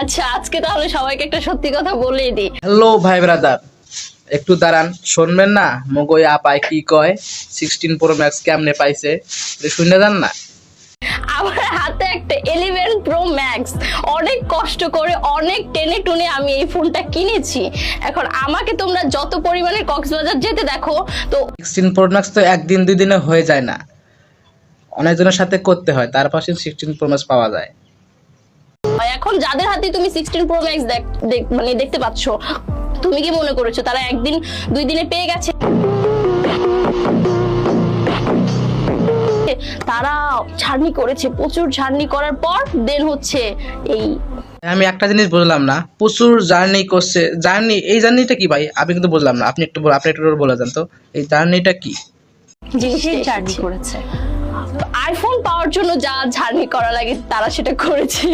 আচ্ছা আজকে তাহলে সবাইকে একটা সত্যি কথা বলেই দিই। হ্যালো ভাই ব্রাদার একটু দাঁড়ান শুনবেন না? মগই আপায় কি কয়? সিক্সটিন প্রো ম্যাক্স কেমনে পাইছে? শুনে যান না? আমার হাতে একটা ইলেভেন প্রো ম্যাক্স অনেক কষ্ট করে অনেক টেনে টুনে আমি এই ফোনটা কিনেছি। এখন আমাকে তোমরা যত পরিমাণে কক্সবাজার যেতে দেখো তো সিক্সটিন প্রো ম্যাক্স তো একদিন দুই দিনে হয়ে যায় না। অনেকজনের সাথে করতে হয় তার পাশে সিক্সটিন প্রো ম্যাক্স পাওয়া যায়। এখন যাদের হাতে তুমি সিক্সটিন প্রো ম্যাক্স মানে দেখতে পাচ্ছ তুমি কি মনে করেছ তারা একদিন দুই দিনে পেয়ে গেছে? তারা ছাড়নি করেছে প্রচুর ছাড়নি করার পর দেন হচ্ছে এই আমি একটা জিনিস বুঝলাম না প্রচুর জার্নি করছে জার্নি এই জার্নিটা কি ভাই? আমি কিন্তু বুঝলাম না আপনি একটু বল- আপনি একটু বলে দেন তো এই জার্নিটা কি? জার্নি। করেছে। আইফোন পাওয়ার জন্য যা জার্নি করা লাগে তারা সেটা করেছে।